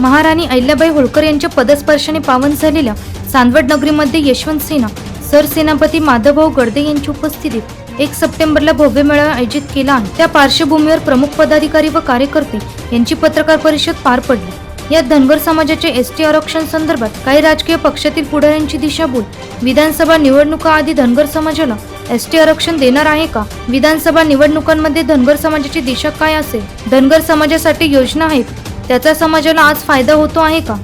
महाराणी अहिल्याबाई होळकर यांच्या पदस्पर्शाने पावन झालेल्या चांदवड नगरीमध्ये यशवंत सेना सरसेनापती माधवभाऊ गडदे यांची उपस्थितीत एक सप्टेंबरला भव्य मेळावा आयोजित केला आहे त्या पार्श्वभूमीवर प्रमुख पदाधिकारी व कार्यकर्ते यांची पत्रकार परिषद पार पडली. यात धनगर समाजाच्या एस टी आरक्षण संदर्भात काही राजकीय पक्षातील पुढाऱ्यांची दिशाभूल विधानसभा निवडणुका आधी धनगर समाजाला एस टी आरक्षण देणार आहे का? विधानसभा निवडणुकांमध्ये धनगर समाजाची दिशा काय असेल? धनगर समाजासाठी योजना आहेत त्याचा समाजाला आज फायदा होतो आहे का?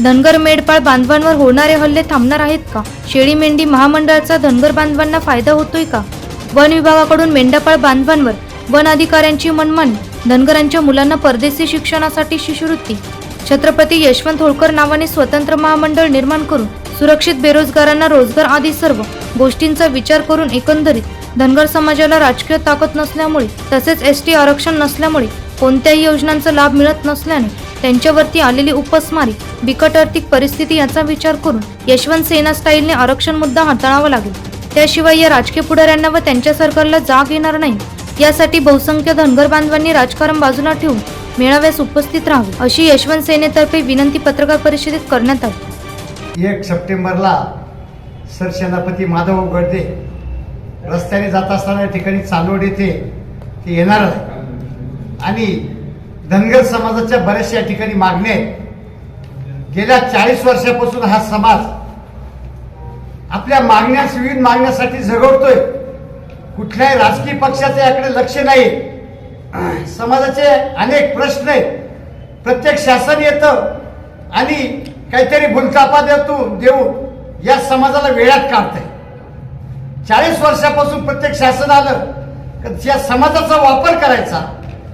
धनगर मेडपाळ बांधवांवर होणारे हल्ले थांबणार आहेत का? शेळी मेंढी महामंडळाचा धनगर बांधवांना फायदा होतोय का? वन विभागाकडून मेंढपाळ बांधवांवर वन अधिकाऱ्यांची मनमानी धनगरांच्या मुलांना परदेशी शिक्षणासाठी शिष्यवृत्ती. छत्रपती यशवंत होळकर नावाने स्वतंत्र महामंडळ निर्माण करून सुरक्षित बेरोजगारांना रोजगार आदी सर्व गोष्टींचा विचार करून एकंदरीत धनगर समाजाला राजकीय ताकद नसल्यामुळे तसेच एस टी आरक्षण नसल्यामुळे कोणत्याही योजनांचा लाभ मिळत नसल्याने त्यांच्यावरती आलेली उपस्मारी बिकट आर्थिक परिस्थिती याचा विचार करून यशवंत सेना स्टाईलने आरक्षण मुद्दा हाताळावा लागेल. त्याशिवाय या राजकीय पुढाऱ्यांना व त्यांच्या सरकारला जाग येणार नाही. यासाठी बहुसंख्य धनगर बांधवांनी राजकारण बाजूला ठेवून मेळाव्यास उपस्थित राहावे अशी यशवंत सेनेतर्फे विनंती पत्रकार परिषदेत करण्यात आली. एक सप्टेंबरला सरसेनापती माधव गडदे रस्त्याने जात असताना या ठिकाणी चांदवड येथे ते येणार आहे आणि धनगर समाजाच्या बऱ्याचशा या ठिकाणी मागण्या आहेत. गेल्या चाळीस वर्षापासून हा समाज आपल्या मागण्या विविध मागण्यासाठी झगडतोय. कुठल्याही राजकीय पक्षाचं याकडे लक्ष नाही समाजाचे अनेक प्रश्न आहेत. प्रत्येक शासन येतं आणि काहीतरी भूलकापा देतो देऊन या समाजाला वेळात काढतंय. चाळीस वर्षापासून प्रत्येक शासन आलं या समाजाचा वापर करायचा.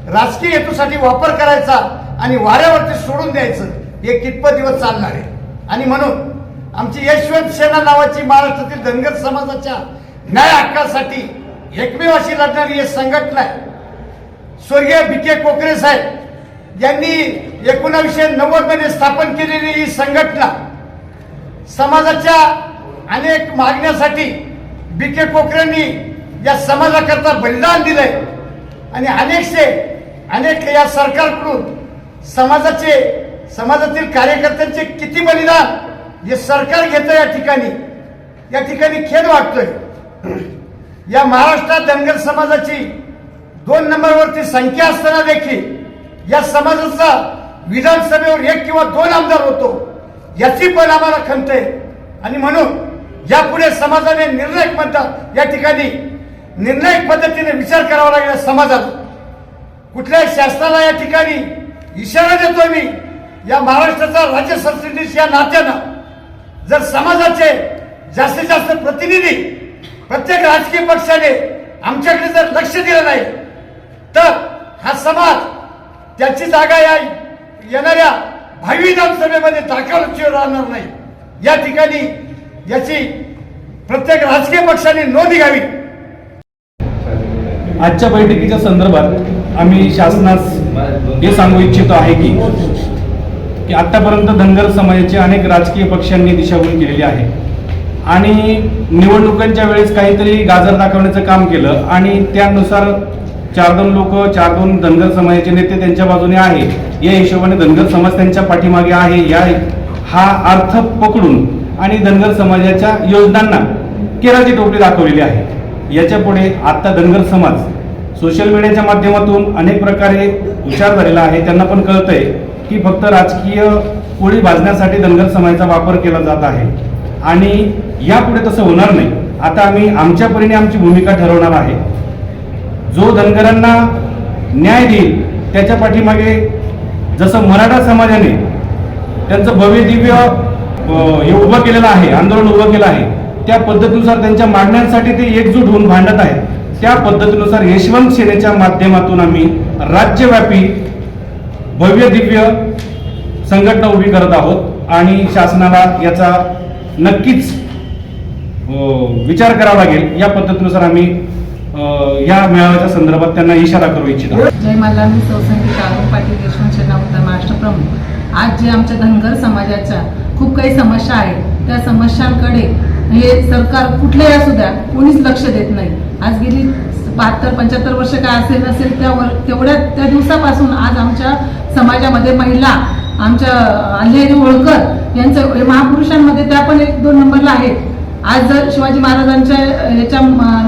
राजकीय हेतूसाठी वापर करायचा आणि वाऱ्यावरती सोडून द्यायचं हे कितपत दिवस चालणार आहे? आणि म्हणून आमची यशवंत सेना नावाची महाराष्ट्रातील धनगर समाजाच्या न्याय हक्कासाठी एकमेव अशी लढणारी हे संघटना आहे. स्वर्गीय बी कोकरे साहेब यांनी एकोणावीसशे नव्वदमध्ये स्थापन केलेली ही संघटना समाजाच्या अनेक मागण्यासाठी बी कोकरेंनी या समाजाकरता बलिदान दिलंय. आणि अनेकसे अनेक या सरकारकडून समाजाचे समाजातील कार्यकर्त्यांचे किती बलिदान हे सरकार घेतं या ठिकाणी या ठिकाणी खेद वाटतोय. या महाराष्ट्रात धनगर समाजाची दोन नंबरवरती संख्या असताना देखील या समाजाचा विधानसभेवर एक किंवा दोन आमदार होतो याची पण आम्हाला खंत आहे. आणि म्हणून यापुढे समाजाने निर्णय म्हणतात या ठिकाणी निर्णायक पद्धतीने विचार करावा लागेल समाजात. कुठल्याही शासनाला या ठिकाणी इशारा देतोय मी या महाराष्ट्राचा राज्य सरचिटणीस या नात्यानं. जर समाजाचे जास्तीत जास्त प्रतिनिधी प्रत्येक राजकीय पक्षाने आमच्याकडे जर लक्ष दिलं नाही तर हा समाज त्याची जागा या येणाऱ्या भावी विधानसभेमध्ये दाखल राहणार नाही. या ठिकाणी याची प्रत्येक राजकीय पक्षाने नोंद घ्यावी. आजच्या बैठकीच्या संदर्भात आम्ही शासनास हे सांगू इच्छितो आहे की की आतापर्यंत धनगर समाजाचे अनेक राजकीय पक्षांनी दिशाभूल केलेली आहे. आणि निवडणुकांच्या वेळेस काहीतरी गाजर दाखवण्याचं काम केलं आणि त्यानुसार चार दोन लोक चार दोन धनगर समाजाचे नेते त्यांच्या बाजूने आहे. या हिशोबाने धनगर समाज त्यांच्या पाठीमागे आहे. या हा अर्थ पकडून आणि धनगर समाजाच्या योजनांना केराची टोपली दाखवलेली आहे. याच्यापुढे आत्ता धनगर समाज सोशल मीडियाच्या माध्यमातून अनेक प्रकारे हुशार झालेला आहे. त्यांना पण कळतंय की फक्त राजकीय पोळी भाजण्यासाठी धनगर समाजाचा वापर केला जात आहे. आणि यापुढे तसं होणार नाही. आता आम्ही आमच्या परीने आमची भूमिका ठरवणार आहे. जो धनगरांना न्याय देईल त्याच्या पाठीमागे जसं मराठा समाजाने त्यांचं भव्य दिव्य हे उभं केलेलं आहे आंदोलन उभं केलं आहे त्या पद्धतीनुसार त्यांच्या मागण्यांसाठी ते एकजूट होऊन भांडत आहेत. त्या पद्धतीनुसार यशवंत सेनेच्या माध्यमातून आम्ही राज्यव्यापी भव्य दिव्य संघटना उभी करत आहोत आणि शासनाला याचा नक्कीच विचार करावा लागेल. या पद्धतीनुसार आम्ही अं, या मेळाव्याच्या संदर्भात त्यांना इशारा करू इच्छितो. जय जय मी चौसंगी अरुण पाटील यशवंत सेना उत्तर महाराष्ट्र प्रमुख. आज जे आमच्या धनगर समाजाच्या खूप काही समस्या आहेत त्या समस्यांकडे हे सरकार कुठलेही असू द्या कोणीच लक्ष देत नाही. आज गेली बहात्तर पंच्याहत्तर वर्ष काय असेल नसेल त्यावर तेवढ्या त्या दिवसापासून आज आमच्या समाजामध्ये महिला आमच्या अल्लाहरी होळकर यांचं महापुरुषांमध्ये त्या पण एक दोन नंबरला आहेत. आज जर शिवाजी महाराजांच्या याच्या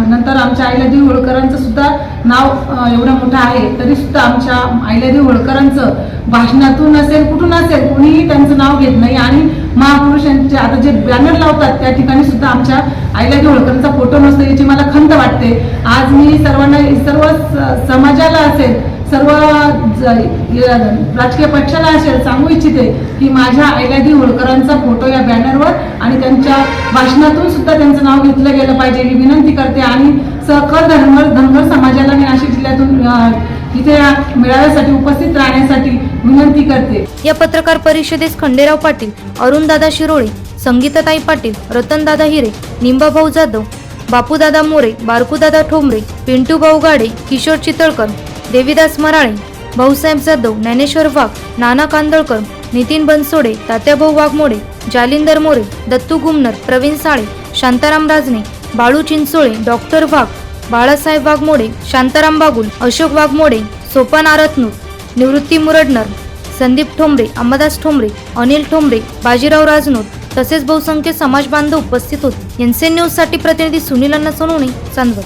नंतर आमच्या आईलादेवी होळकरांचं सुद्धा नाव एवढं मोठं आहे तरी सुद्धा आमच्या आईलादेवी होळकरांचं भाषणातून असेल कुठून असेल कोणीही त्यांचं नाव घेत नाही. आणि महापुरुषांचे आता जे बॅनर लावतात त्या ठिकाणी सुद्धा आमच्या आईलादेवी होळकरांचा फोटो नसतो याची मला खंत वाटते. आज मी सर्वांना सर्व समाजाला असेल सर्व राजकीय पक्षाला असेल सांगू इच्छिते की माझ्या अहिल्यादेवी होळकरांचा फोटो या बॅनरवर आणि त्यांच्या भाषणातून सुद्धा त्यांचं नाव घेतलं गेलं पाहिजे ही विनंती करते. आणि सकल धनगर धनगर समाजाला मी नाशिक जिल्ह्यातून अ, इथे या मेळाव्यासाठी उपस्थित राहण्यासाठी विनंती करते. या पत्रकार परिषदेस खंडेराव पाटील अरुणदादा शिरोळे संगीताताई पाटील रतनदादा हिरे निंबाभाऊ जाधव बापूदादा मोरे बारकूदादा ठोंबरे पिंटू भाऊ गाडे किशोर चितळकर देवीदास मराळे भाऊसाहेब जाधव ज्ञानेश्वर वाघ नाना कांदळकर नितीन बनसोडे तात्याभाऊ वाघमोडे जालिंदर मोरे दत्तू गुमनर प्रवीण साळे शांताराम राजने बाळू चिंचोळे डॉक्टर वाघ बाळासाहेब वाघमोडे शांताराम बागुल अशोक वाघमोडे सोपान आरतनूर निवृत्ती मुरडनर संदीप ठोंबरे अंबादास ठोंबरे अनिल ठोंबरे बाजीराव राजनोत तसेच बहुसंख्य समाज बांधव उपस्थित होते. एनसीएन न्यूजसाठी प्रतिनिधी सुनील अण्णा सोनवणे चांदवड.